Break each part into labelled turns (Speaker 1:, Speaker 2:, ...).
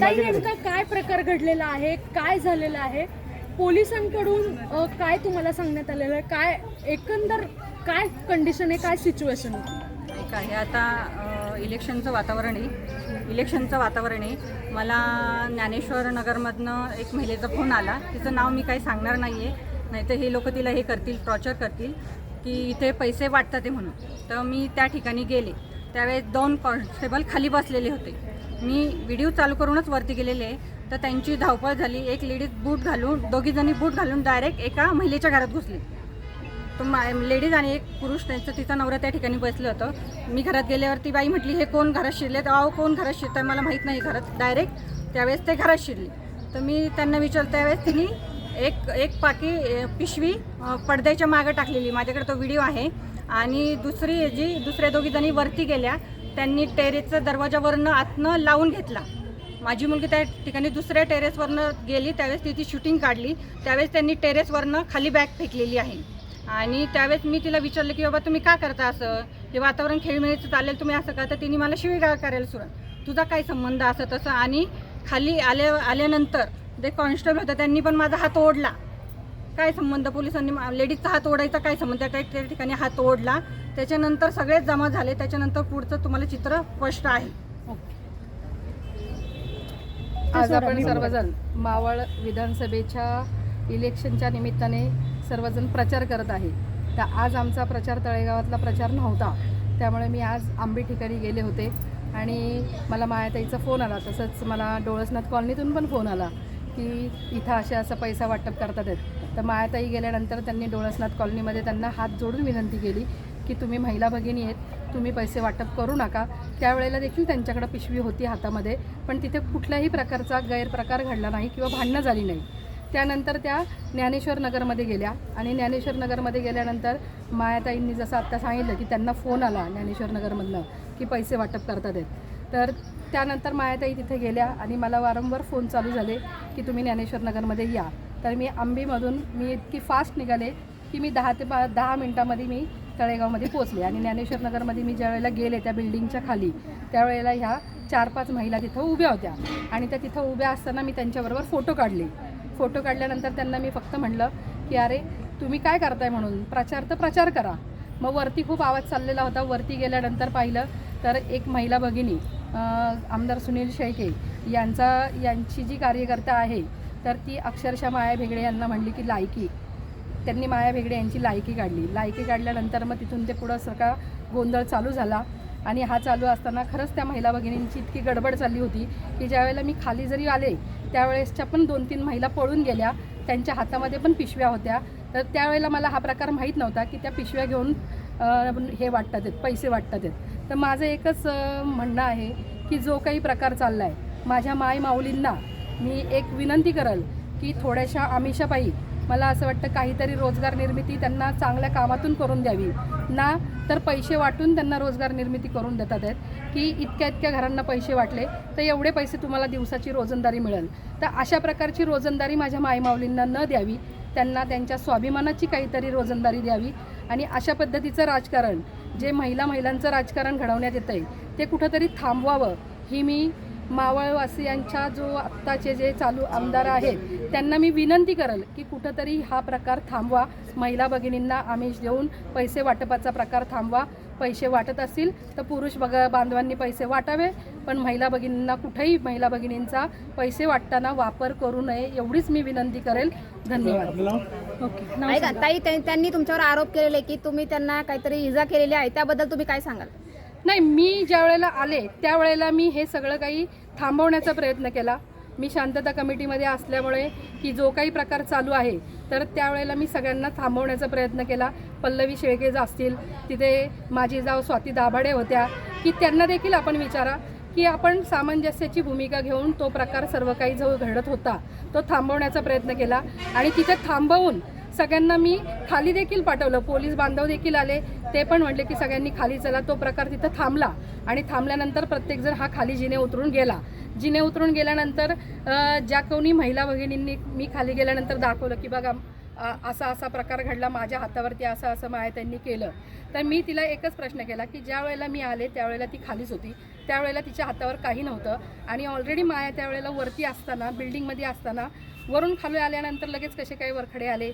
Speaker 1: माझ्याकडे
Speaker 2: नेमका काय प्रकार घडलेला आहे? काय झालेलं आहे? पोलिसांकडून अ, काय तुम्हाला सांगण्यात आलेलं आहे? काय एकंदर काय कंडिशन आहे? काय सिच्युएशन आहे?
Speaker 3: एक आहे आता अ, इलेक्शनचं वातावरण आहे. इलेक्शनचं वातावरण आहे. मला ज्ञानेश्वर नगरमधनं एक महिलेचा फोन आला. तिचं नाव मी काही सांगणार नाही आहे नाही तर हे लोक तिला हे करतील टॉर्चर करतील की इथे पैसे वाटतात आहे म्हणून. तर मी त्या ठिकाणी गेले. त्यावेळेस दोन कॉन्स्टेबल खाली बसलेले होते. मी व्हिडिओ चालू करूनच वरती गेलेले आहे. तर त्यांची धावपळ झाली. एक लेडीज बूट घालून दोघीजणी बूट घालून डायरेक्ट एका महिलेच्या घरात घुसली. तो मा लेडीज आणि एक पुरुष त्यांचं तिचा नवरा त्या ठिकाणी बसलं होतं. मी घरात गेल्यावर ती बाई म्हटली हे कोण घरात शिरले तर अहो कोण घरात शिरतं मला माहीत नाही घरात डायरेक्ट त्यावेळेस ते घरात शिरले. तर मी त्यांना विचारलं त्यावेळेस तिने एक एक पाकी पिशवी पडद्याच्या मागं टाकलेली. माझ्याकडे तो व्हिडिओ आहे. आणि दुसरी जी दुसऱ्या दोघी जणी वरती गेल्या त्यांनी टेरेसचा दरवाजावरनं आतनं लावून घेतला. माझी मुलगी त्या ठिकाणी दुसऱ्या टेरेसवरनं गेली त्यावेळेस तिची शूटिंग काढली. त्यावेळेस त्यांनी टेरेसवरनं खाली बॅग फेकलेली आहे. आणि त्यावेळेस मी तिला विचारलं की बाबा तुम्ही का करता असं? हे वातावरण खेळमेळीचं चालेल तुम्ही असं का तर तिने मला शिवीगाळ करायला सुरुवात तुझा काय संबंध असं तसं? आणि खाली आल्या आल्यानंतर जे कॉन्स्टेबल होतं त्यांनी पण माझा हात ओढला. काय संबंध? पोलिसांनी लेडीजचा हात ओढायचा काय संबंध? त्या त्या- त्या ठिकाणी हात ओढला. त्याच्यानंतर सगळेच जमा झाले. त्याच्यानंतर पुढचं तुम्हाला चित्र स्पष्ट आहे.
Speaker 4: आज आपण सर्वजण मावळ विधानसभेच्या इलेक्शनच्या निमित्ताने सर्वजण प्रचार करत आहे. तर आज आमचा प्रचार तळेगावातला प्रचार नव्हता. त्यामुळे मी आज आंबे ठिकाणी गेले होते. आणि मला मायाताईचा फोन आला. तसंच मला डोळसनाथ कॉलनीतून पण फोन आला. की इथं असे असं पैसा वाटप करतात आहेत. तर मायाताई गेल्यानंतर त्यांनी डोळसनाथ कॉलनीमध्ये त्यांना हात जोडून विनंती केली की तुम्ही महिला भगिनी आहेत तुम्ही पैसे वाटप करू नका. त्यावेळेला देखील त्यांच्याकडं पिशवी होती हातामध्ये पण तिथे कुठल्याही प्रकारचा गैरप्रकार घडला नाही किंवा भांडणं झाली नाही. त्यानंतर त्या ज्ञानेश्वर नगरमध्ये गेल्या आणि ज्ञानेश्वर नगरमध्ये गेल्यानंतर मायाताईंनी जसं आत्ता सांगितलं की त्यांना फोन आला ज्ञानेश्वर नगरमधनं की पैसे वाटप करतात आहेत. तर त्यानंतर मायाताई तिथे गेल्या आणि मला वारंवार फोन चालू झाले की तुम्ही ज्ञानेश्वर नगरमध्ये या. तर मी आंबीमधून मी इतकी फास्ट निघाले की मी दहा ते बा दहा मिनटामध्ये मी तळेगावमध्ये पोचले आणि ज्ञानेश्वर नगरमध्ये मी ज्यावेळेला गेले त्या बिल्डिंगच्या खाली त्यावेळेला ह्या चार पाच महिला तिथं उभ्या होत्या आणि त्या तिथं उभ्या असताना मी त्यांच्याबरोबर फोटो काढले. फोटो काढल्यानंतर त्यांना मी फक्त म्हणलं की अरे तुम्ही काय करताय म्हणून? प्रचार तर प्रचार करा. मग वरती खूप आवाज चाललेला होता. वरती गेल्यानंतर पाहिलं तर एक महिला भगिनी आमदार सुनील शेळके यांचा यांची जी कार्यकर्ता आहे तर ती अक्षरशः माया भेगडे यांना म्हणली की लायकी. त्यांनी माया भेगडे यांची लायकी काढली. लायकी काढल्यानंतर मग तिथून ते पुढं सगळा गोंधळ चालू झाला. आणि हा चालू असताना खरंच त्या महिला भगिनींची इतकी गडबड चालली होती की ज्यावेळेला मी खाली जरी आले त्यावेळेसच्या पण दोन तीन महिला पळून गेल्या त्यांच्या हातामध्ये पण पिशव्या होत्या. तर त्यावेळेला मला हा प्रकार माहीत नव्हता की त्या पिशव्या घेऊन हे वाटतात आहेत पैसे वाटतात आहेत. तर माझं एकच म्हणणं आहे की जो काही प्रकार चालला आहे माझ्या माय माऊलींना मी एक विनंती करल की थोड्याशा आमिषापायी मला असं वाटतं काहीतरी रोजगार निर्मिती त्यांना चांगल्या कामातून करून द्यावी. ना तर पैसे वाटून त्यांना रोजगार निर्मिती करून देतात आहेत. की इतक्या इतक्या घरांना पैसे वाटले तर एवढे पैसे तुम्हाला दिवसाची रोजंदारी मिळेल. तर अशा प्रकारची रोजंदारी माझ्या मायमाऊलींना न द्यावी त्यांना त्यांच्या स्वाभिमानाची काहीतरी रोजंदारी द्यावी. आणि अशा पद्धतीचं राजकारण जे महिला महिलांचं राजकारण घडवण्यात येतं आहे ते कुठंतरी थांबवावं. ही मी मावळवासियांच्या जो आत्ताचे जे चालू आमदार आहेत त्यांना मी विनंती करेल की कुठंतरी हा प्रकार थांबवा. महिला भगिनींना आमिष देऊन पैसे वाटपाचा प्रकार थांबवा. पैसे वाटत असतील तर पुरुष बग बांधवांनी पैसे वाटावे. पण महिला भगिनींना कुठेही महिला भगिनींचा पैसे वाटताना वापर करू नये एवढीच मी विनंती करेल. धन्यवाद.
Speaker 2: ओके
Speaker 5: ऐका. ताई त्यां- त्यांनी तुमच्यावर आरोप केलेले की तुम्ही त्यांना काहीतरी इजा केलेली आहे त्याबद्दल तुम्ही काय सांगाल?
Speaker 4: नाही मी ज्या वेळेला आले त्यावेळेला मी हे सगळं काही थांबवण्याचा प्रयत्न केला. मी शांतता कमिटीमध्ये असल्यामुळे की जो काही प्रकार चालू आहे तर त्यावेळेला मी सगळ्यांना थांबवण्याचा प्रयत्न केला. पल्लवी शेळकेज असतील तिथे माझी जाव स्वाती दाभाडे होत्या की त्यांना देखील आपण विचारा. की आपण सामंजस्याची भूमिका घेऊन तो प्रकार सर्व काही जो घडत होता तो थांबवण्याचा प्रयत्न केला. आणि तिथे थांबवून सगळ्यांना मी खाली देखील पाठवलं. पोलीस बांधव देखील आले. ते पण म्हटले की सगळ्यांनी खाली चला. तो प्रकार तिथं थांबला. आणि थांबल्यानंतर प्रत्येकजण हा खाली जिने उतरून गेला. जिने उतरून गेल्यानंतर ज्या कोणी महिला भगिनींनी मी खाली गेल्यानंतर दाखवलं की बघा असा असा प्रकार घडला माझ्या हातावरती असं असं माया त्यांनी केलं. तर मी तिला एकच प्रश्न केला की ज्या वेळेला मी आले त्यावेळेला ती खालीच होती. त्यावेळेला तिच्या हातावर काही नव्हतं. आणि ऑलरेडी माया त्यावेळेला वरती असताना बिल्डिंगमध्ये असताना वरून खाली आल्यानंतर लगेच कसे काही वरखडे आले?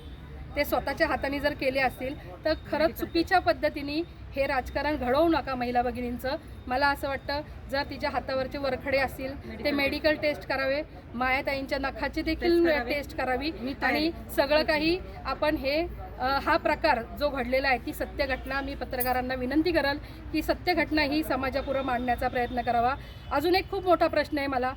Speaker 4: ते स्वतःच्या हाताने जर केले असतील तर खरंच चुकीच्या पद्धतीने हे राजकारण घडवू नका महिला भगिनींचं. मला असं वाटतं जर तिच्या हातावरचे वरखडे असतील ते मेडिकल टेस्ट करावे. मायाताईंच्या नखाची देखील. टेस्ट करावी. आणि सगळं काही आपण हे हा प्रकार जो घडलेला आहे ती सत्य घटना मी पत्रकारांना विनंती करल की सत्य घटना ही समाजापुढं मांडण्याचा प्रयत्न करावा. अजून एक खूप मोठा प्रश्न आहे मला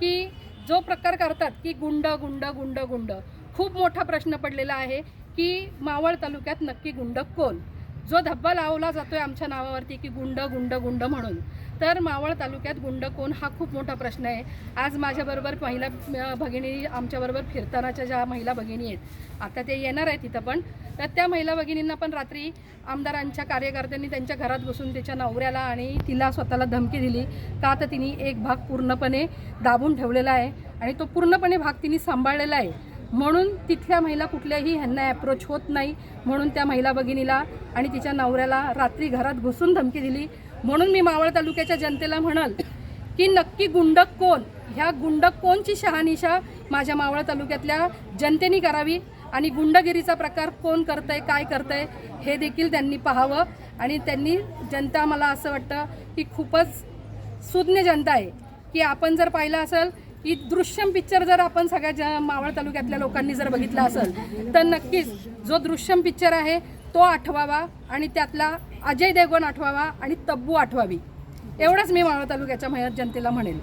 Speaker 4: की जो प्रकार करतात की गुंड गुंड गुंड गुंड. खूप मोठा प्रश्न पडलेला आहे की मावळ तालुक्यात नक्की गुंड कोण? जो धब्बा लावला जातोय आमच्या नावावरती की गुंड गुंड गुंड म्हणून. तर मावळ तालुक्यात गुंड कोण हा खूप मोठा प्रश्न आहे. आज माझ्याबरोबर महिला भगिनी आमच्याबरोबर फिरतानाच्या ज्या महिला भगिनी आहेत आता ते येणार आहेत तिथं पण. तर त्या महिला भगिनींना पण रात्री आमदारांच्या कार्यकर्त्यांनी त्यांच्या घरात बसून त्याच्या नवऱ्याला आणि तिला स्वतःला धमकी दिली. का तर तिने एक भाग पूर्णपणे दाबून ठेवलेला आहे आणि तो पूर्णपणे भाग तिने सांभाळलेला आहे. म्हणून तिथल्या महिला कुठल्याही ह्यांना ॲप्रोच होत नाही. म्हणून त्या महिला भगिनीला आणि तिच्या नवऱ्याला रात्री घरात घुसून धमकी दिली. म्हणून मी मावळ तालुक्याच्या जनतेला म्हणाल की नक्की गुंडक कोण? ह्या गुंडक कोणची शहानिशा माझ्या मावळ तालुक्यातल्या जनतेने करावी? आणि गुंडगिरीचा प्रकार कोण करतंय काय करतंय हे देखील त्यांनी पाहावं. आणि त्यांनी जनता मला असं वाटतं की खूपच सुज्ञ जनता आहे. की आपण जर पाहिलं असेल की दृश्यम पिक्चर जर आपण सगळ्या ज्या मावळ तालुक्यातल्या लोकांनी जर बघितला असेल तर नक्कीच जो दृश्यम पिक्चर आहे तो आठवावा आणि त्यातला अजय देवगण आठवावा आणि तब्बू आठवावी. एवढंच मी मावळ तालुक्याच्या मह- जनतेला म्हणेन.